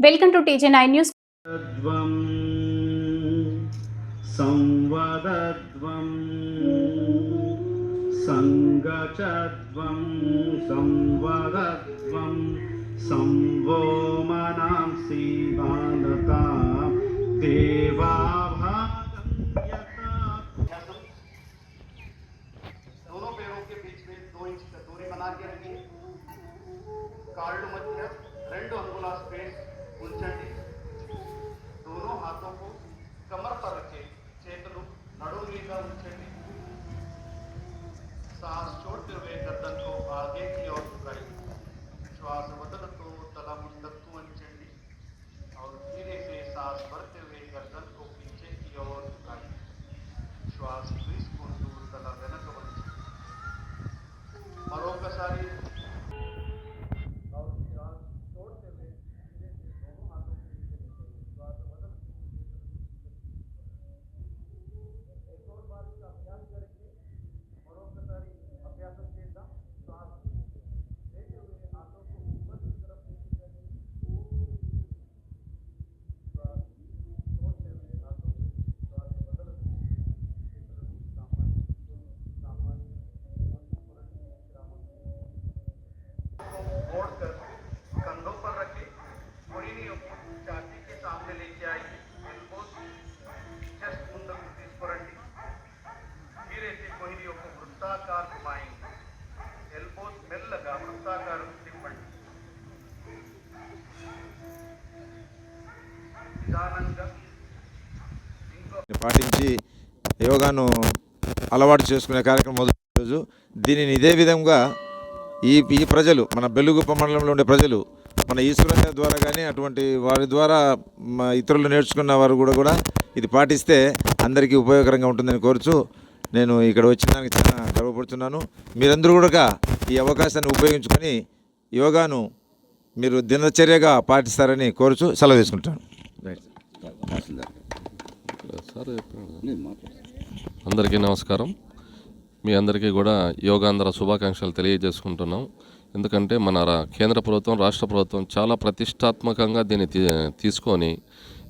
welcome to TJ nine news తద్వం సంవదద్వం సంగచద్వం సంవదద్వం సంవో మనాంసి వానతా దేవాభాగం వృత్తాకార elbows మెల్లగా వృత్తాకారం తిప్పండి. పాటించి యోగాను అలవాటు చేసుకునే కార్యక్రమం మొదటి రోజు. దీనిని ఇదే విధంగా ఈ ఈ ప్రజలు మన బెలుగుప్ప మండలంలో ఉండే ప్రజలు మన ఈశ్వర ద్వారా కానీ అటువంటి వారి ద్వారా ఇతరులు నేర్చుకున్న వారు కూడా కూడా ఇది పాటిస్తే అందరికీ ఉపయోగకరంగా ఉంటుందని కోరుచు నేను ఇక్కడ వచ్చిన దానికి చాలా గర్వపడుతున్నాను. మీరందరూ కూడా ఈ అవకాశాన్ని ఉపయోగించుకొని యోగాను మీరు దినచర్యగా పాటిస్తారని కోరుచు సెలవు తీసుకుంటాను. రైట్ అందరికీ నమస్కారం. మీ అందరికీ కూడా యోగాంధ్ర శుభాకాంక్షలు తెలియజేసుకుంటున్నాం. ఎందుకంటే మన రా- కేంద్ర ప్రభుత్వం రాష్ట్ర ప్రభుత్వం చాలా ప్రతిష్టాత్మకంగా దీన్ని తీ- తీసుకొని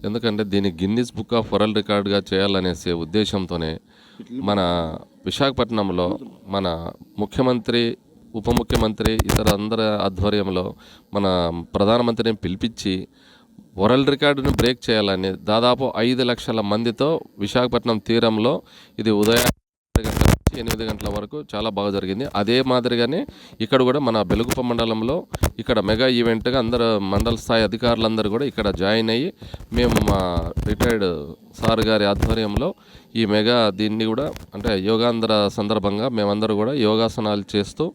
ఎందుకంటే దీన్ని గిన్నిస్ బుక్ ఆఫ్ వరల్డ్ రికార్డ్గా చేయాలనేసే ఉద్దేశంతోనే మన విశాఖపట్నంలో మన ముఖ్యమంత్రి ఉప ముఖ్యమంత్రి ఇతర అందరి ఆధ్వర్యంలో మన ప్రధానమంత్రిని పిలిపించి వరల్డ్ రికార్డును బ్రేక్ చేయాలని దాదాపు ఐదు లక్షల మందితో విశాఖపట్నం తీరంలో ఇది ఉదయం ఎనిమిది గంటల వరకు చాలా బాగా జరిగింది. అదే మాదిరిగానే ఇక్కడ కూడా మన బెలుగుప మండలంలో ఇక్కడ మెగా ఈవెంట్గా అందరు మండల స్థాయి అధికారులందరూ కూడా ఇక్కడ జాయిన్ అయ్యి మేము మా రిటైర్డ్ సార్ గారి ఆధ్వర్యంలో ఈ మెగా దీన్ని కూడా అంటే యోగాంధ్ర సందర్భంగా మేమందరూ కూడా యోగాసనాలు చేస్తూ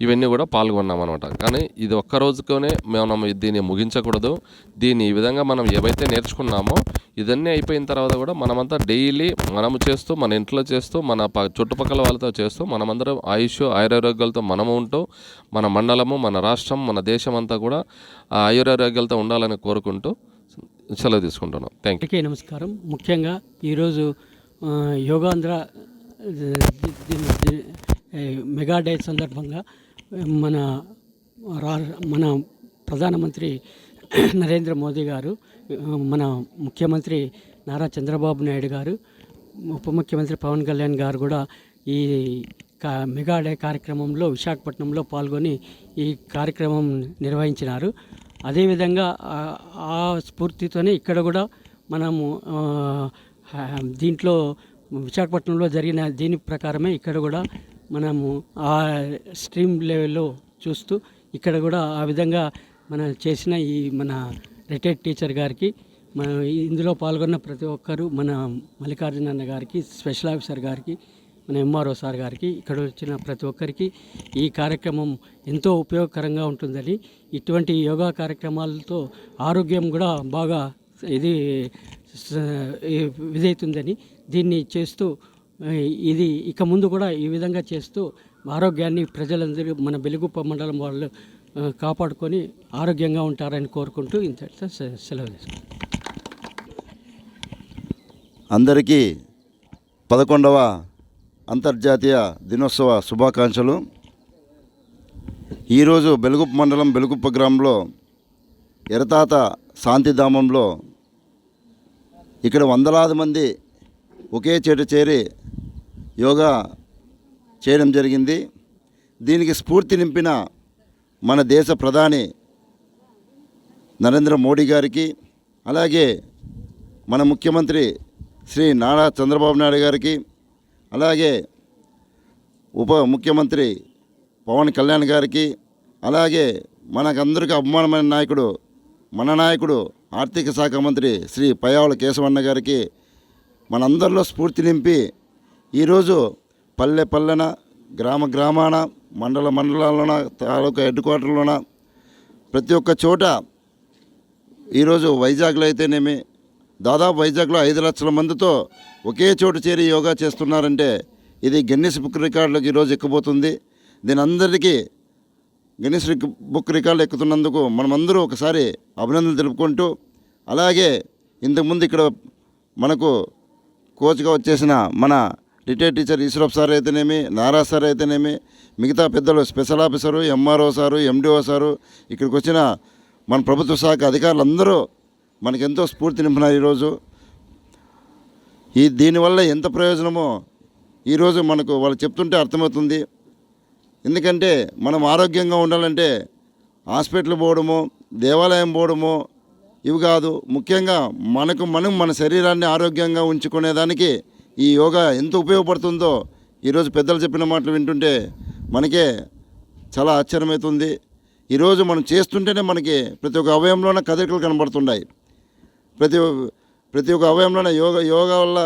ఇవన్నీ కూడా పాల్గొన్నాం అనమాట కానీ ఇది ఒక్క రోజుతోనే మనం దీన్ని ముగించకూడదు. దీన్ని ఈ విధంగా మనం ఏవైతే నేర్చుకున్నామో ఇదన్నీ అయిపోయిన తర్వాత కూడా మనమంతా డైలీ మనము చేస్తూ మన ఇంట్లో చేస్తూ మన ప చుట్టుపక్కల వాళ్ళతో చేస్తూ మనమందరం ఆయుష్ ఆయురారోగ్యాలతో మనము ఉంటూ మన మండలము మన రాష్ట్రం మన దేశం అంతా కూడా ఆయురారోగ్యాలతో ఉండాలని కోరుకుంటూ సెలవు తీసుకుంటున్నాం. థ్యాంక్ యూ నమస్కారం. ముఖ్యంగా ఈరోజు యోగాంధ్ర మెగా డే సందర్భంగా మన రా మన ప్రధానమంత్రి నరేంద్ర మోదీ గారు మన ముఖ్యమంత్రి నారా చంద్రబాబు నాయుడు గారు ఉప ముఖ్యమంత్రి పవన్ కళ్యాణ్ గారు కూడా ఈ కా మెగా డే కార్యక్రమంలో విశాఖపట్నంలో పాల్గొని ఈ కార్యక్రమం నిర్వహించినారు. అదేవిధంగా ఆ- స్ఫూర్తితోనే ఇక్కడ కూడా మనము దీంట్లో విశాఖపట్నంలో జరిగిన దీని ప్రకారమే ఇక్కడ కూడా మనము ఆ స్ట్రీమ్ లెవెల్లో చూస్తూ ఇక్కడ కూడా ఆ విధంగా మనం చేసిన ఈ మన రిటైర్డ్ టీచర్ గారికి మన ఇందులో పాల్గొన్న ప్రతి ఒక్కరు మన మల్లికార్జున అన్న గారికి స్పెషల్ ఆఫీసర్ గారికి మన ఎంఆర్ఓ సార్ గారికి ఇక్కడ వచ్చిన ప్రతి ఒక్కరికి ఈ కార్యక్రమం ఎంతో ఉపయోగకరంగా ఉంటుందని ఇటువంటి యోగా కార్యక్రమాలతో ఆరోగ్యం కూడా బాగా ఇది స- ఇదవుతుందని దీన్ని చేస్తూ ఇది ఇక ముందు కూడా ఈ విధంగా చేస్తూ ఆరోగ్యాన్ని ప్రజలందరూ మన బెలుగుప్ప మండలం వాళ్ళు కాపాడుకొని ఆరోగ్యంగా ఉంటారని కోరుకుంటూ ఇంతటితో సెలవు అందరికీ పదకొండవ అంతర్జాతీయ దినోత్సవ శుభాకాంక్షలు. ఈరోజు బెలుగుప్ప మండలం బెలుగుప్ప గ్రామంలో ఎరతాత శాంతిధామంలో ఇక్కడ వందలాది మంది ఒకే చెట్టు చేరి యోగా చేయడం జరిగింది. దీనికి స్ఫూర్తి నింపిన మన దేశ ప్రధాని నరేంద్ర మోడీ గారికి అలాగే మన ముఖ్యమంత్రి శ్రీ నారా చంద్రబాబు నాయుడు గారికి అలాగే ఉప ముఖ్యమంత్రి పవన్ కళ్యాణ్ గారికి అలాగే మనకందరికీ అభిమానమైన నాయకుడు మన నాయకుడు ఆర్థిక శాఖ మంత్రి శ్రీ పయావుల కేశవన్న గారికి మనందరిలో స్ఫూర్తి నింపి ఈరోజు పల్లె పల్లెన గ్రామ గ్రామాన మండల మండలాల్లోన తాలూకా హెడ్ క్వార్టర్లోన ప్రతి ఒక్క చోట ఈరోజు వైజాగ్లో అయితేనేమి దాదాపు వైజాగ్లో ఐదు లక్షల మందితో ఒకే చోటు చేరి యోగా చేస్తున్నారంటే ఇది గిన్నిస్ బుక్ రికార్డులకు ఈరోజు ఎక్కబోతుంది. దీని అందరికీ గిన్నిస్ రిక్ బుక్ రికార్డులు ఎక్కుతున్నందుకు మనమందరూ ఒకసారి అభినందనలు తెలుపుకుంటూ అలాగే ఇంతకుముందు ఇక్కడ మనకు కోచ్గా వచ్చేసిన మన రిటైర్డ్ టీచర్ ఈశ్వరప్ సార్ అయితేనేమి నారా సార్ అయితేనేమి మిగతా పెద్దలు special officer MRO sir MDO sir ఇక్కడికి వచ్చిన మన ప్రభుత్వ శాఖ అధికారులు అందరూ మనకెంతో స్ఫూర్తి నింపినారు ఈరోజు. ఈ దీనివల్ల ఎంత ప్రయోజనమో ఈరోజు మనకు వాళ్ళు చెప్తుంటే అర్థమవుతుంది. ఎందుకంటే మనం ఆరోగ్యంగా ఉండాలంటే హాస్పిటల్ పోవడము దేవాలయం పోవడము ఇవి కాదు. ముఖ్యంగా మనకు మనం మన శరీరాన్ని ఆరోగ్యంగా ఉంచుకునేదానికి ఈ యోగా ఎంత ఉపయోగపడుతుందో ఈరోజు పెద్దలు చెప్పిన మాటలు వింటుంటే మనకే చాలా ఆశ్చర్యమవుతుంది. ఈరోజు మనం చేస్తుంటేనే మనకి ప్రతి ఒక్క అవయంలోనే కదలికలు కనబడుతున్నాయి. ప్రతి ప్రతి ఒక్క అవయంలోనే యోగ యోగా వల్ల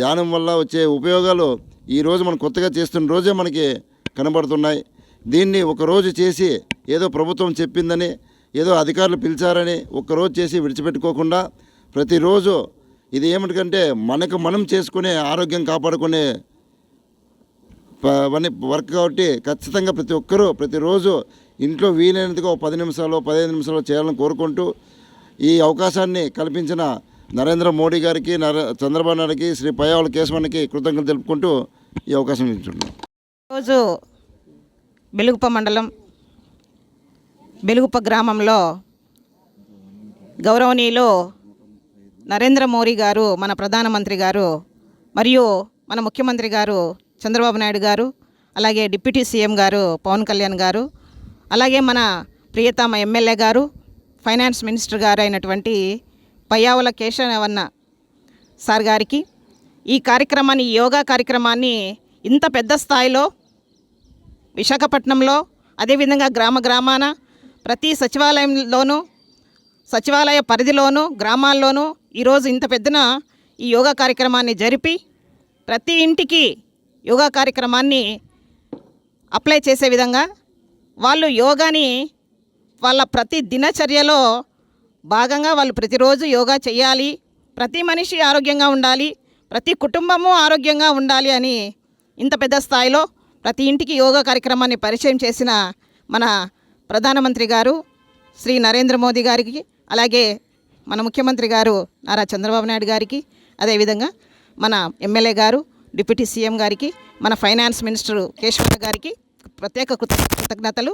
ధ్యానం వల్ల వచ్చే ఉపయోగాలు ఈరోజు మనం కొత్తగా చేస్తున్న రోజే మనకి కనబడుతున్నాయి. దీన్ని ఒకరోజు చేసి ఏదో ప్రభుత్వం చెప్పిందని ఏదో అధికారులు పిలిచారని ఒక్కరోజు చేసి విడిచిపెట్టుకోకుండా ప్రతిరోజు ఇది ఏమిటంటే మనకు మనం చేసుకునే ఆరోగ్యం కాపాడుకునే పని వర్క్ కాబట్టి ఖచ్చితంగా ప్రతి ఒక్కరూ ప్రతిరోజు ఇంట్లో వీలైనందుగా ఒక పది నిమిషాలు పదిహేను నిమిషాలు చేయాలని కోరుకుంటూ ఈ అవకాశాన్ని కల్పించిన నరేంద్ర మోడీ గారికి నర చంద్రబాబు నాయుడికి శ్రీ పయ్యావుల కేశవానికి కృతజ్ఞతలు తెలుపుకుంటూ ఈ అవకాశం ఇచ్చున్నాం రోజు బెలుగుప్ప మండలం బెలుగుప్ప గ్రామంలో గౌరవనీయులు నరేంద్ర మోడీ గారు మన ప్రధానమంత్రి గారు మరియు మన ముఖ్యమంత్రి గారు చంద్రబాబు నాయుడు గారు అలాగే డిప్యూటీ సీఎం గారు పవన్ కళ్యాణ్ గారు అలాగే మన ప్రియతమ ఎమ్మెల్యే గారు ఫైనాన్స్ మినిస్టర్ గారు అయినటువంటి పయ్యావుల కేశవన్న సార్ గారికి ఈ కార్యక్రమాన్ని ఈ యోగా కార్యక్రమాన్ని ఇంత పెద్ద స్థాయిలో విశాఖపట్నంలో అదేవిధంగా గ్రామ గ్రామాన ప్రతి సచివాలయంలోనూ సచివాలయ పరిధిలోనూ గ్రామాల్లోనూ ఈరోజు ఇంత పెద్దన ఈ యోగా కార్యక్రమాన్ని జరిపి ప్రతి ఇంటికి యోగా కార్యక్రమాన్ని అప్లై చేసే విధంగా వాళ్ళు యోగాని వాళ్ళ ప్రతి దినచర్యలో భాగంగా వాళ్ళు ప్రతిరోజు యోగా చేయాలి. ప్రతి మనిషి ఆరోగ్యంగా ఉండాలి. ప్రతి కుటుంబము ఆరోగ్యంగా ఉండాలి అని ఇంత పెద్ద స్థాయిలో ప్రతి ఇంటికి యోగా కార్యక్రమాన్ని పరిచయం చేసిన మన ప్రధానమంత్రి గారు శ్రీ నరేంద్ర మోదీ గారికి అలాగే మన ముఖ్యమంత్రి గారు నారా చంద్రబాబు నాయుడు గారికి అదేవిధంగా మన ఎమ్మెల్యే గారు డిప్యూటీ సీఎం గారికి మన ఫైనాన్స్ మినిస్టర్ కేశవన్న గారికి ప్రత్యేక కృత కృతజ్ఞతలు.